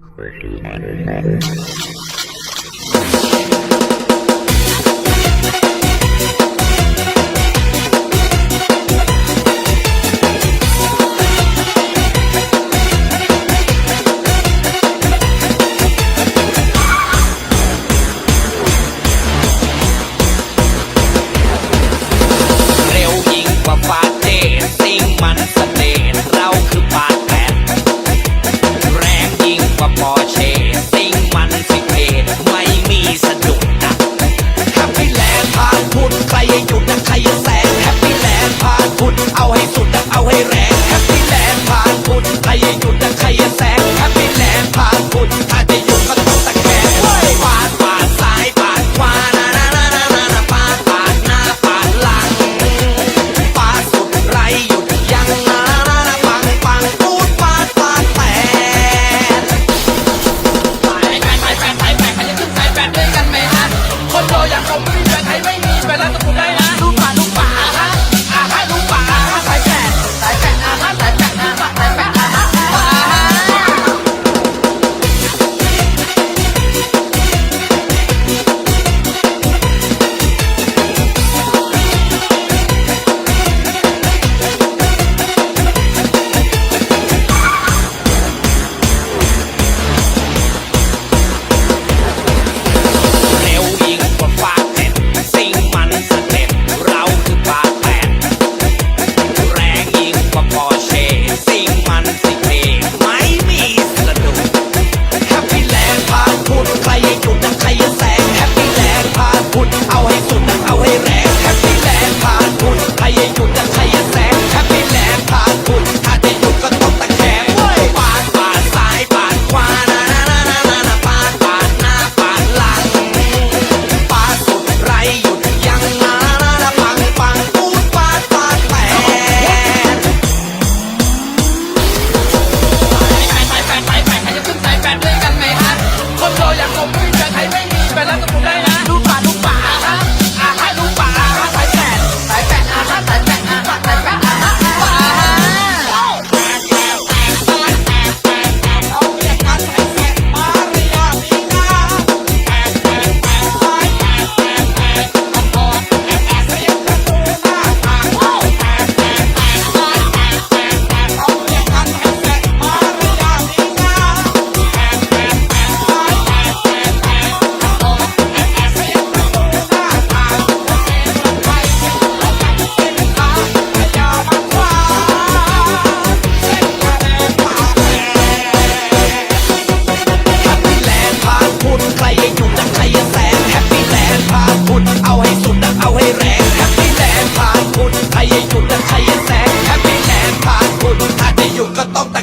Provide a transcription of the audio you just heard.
Quirky My party. ยายุดธและชัยแสงแค่ไม่แลนผ่านคุณถ้าจะอยู่ก็ต้องแต่